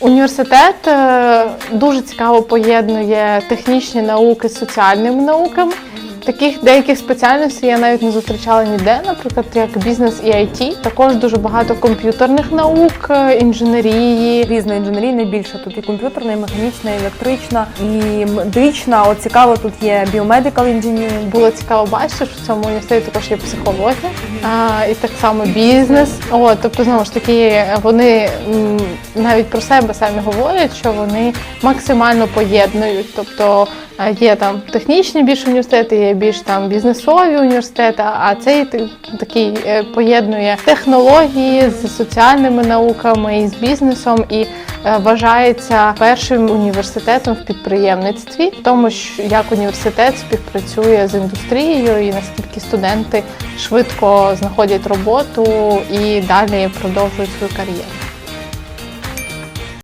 Університет е, дуже цікаво поєднує технічні науки з соціальними науками. Таких деяких спеціальностей я навіть не зустрічала ніде, наприклад, як бізнес і IT. Також дуже багато комп'ютерних наук, е, інженерії. Різної інженерії найбільше. Тут і комп'ютерна, і механічна, і електрична, і медична. От цікаво, тут є biomedical engineering. Було цікаво бачити, що в цьому університеті також є психологія а, і так само бізнес. О, тобто, знову ж таки, вони навіть про себе самі говорять, що вони максимально поєднують. Тобто е, є там технічні більш університети, є більш там бізнесові університети, а цей такий е, поєднує технології з соціальними науками і з бізнесом і е, вважається першим університетом в підприємництві, в тому, що як університет співпрацює з індустрією і наскільки студенти швидко знаходять роботу і далі продовжують свою кар'єру.